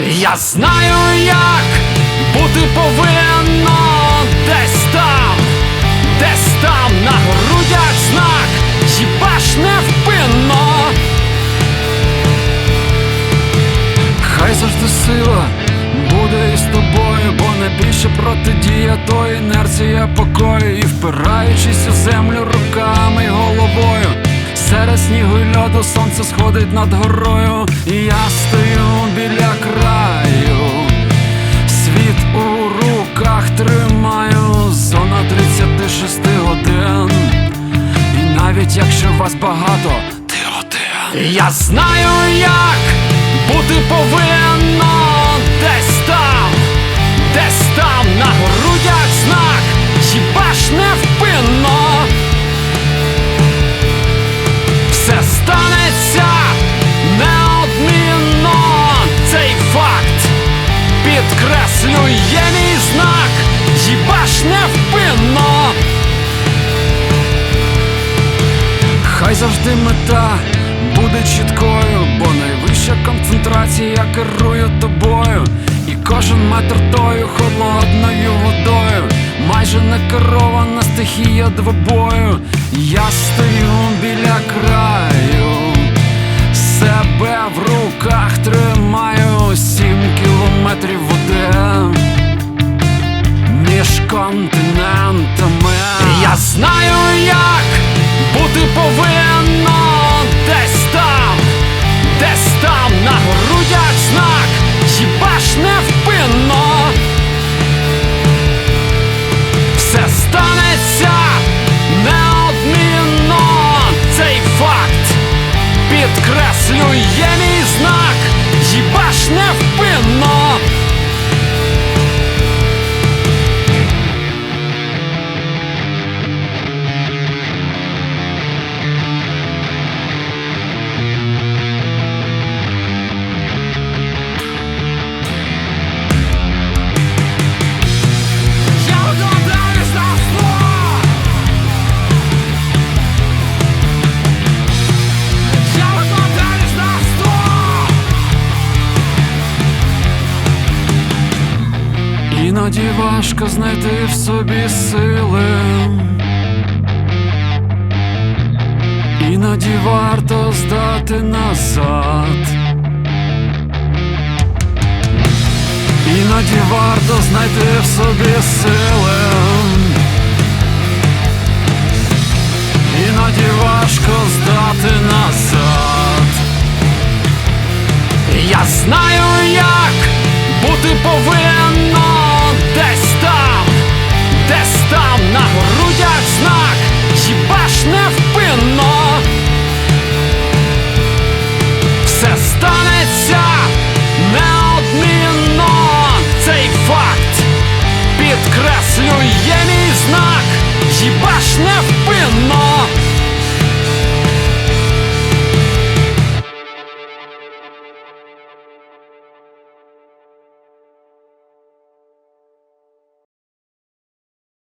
Я знаю, як бути повинно. Десь там, десь там на грудях знак, хіба ж невпинно. Хай завжди сила буде із тобою, бо найбільше протидія то інерція покою І впираючись у землю руками й головою Серед снігу й льоду сонце сходить над горою І я стою біля краю. Світ у руках тримаю Зона 36 годин. І навіть якщо вас багато, ти один. Я знаю, як бути повинно десь підкреслює мій знак, ж невпинно Хай завжди мета буде чіткою, бо найвища концентрація керує тобою, і кожен метр тою холодною водою, майже не керована стихія двобою. Я стою біля краю, себе в руках тримаю кілометрів води між континентами. Іноді важко знайти в собі сили Іноді варто здати назад Іноді варто знайти в собі сили. Іноді важко здати назад. Я знаю, існує мій знак, хіба ж не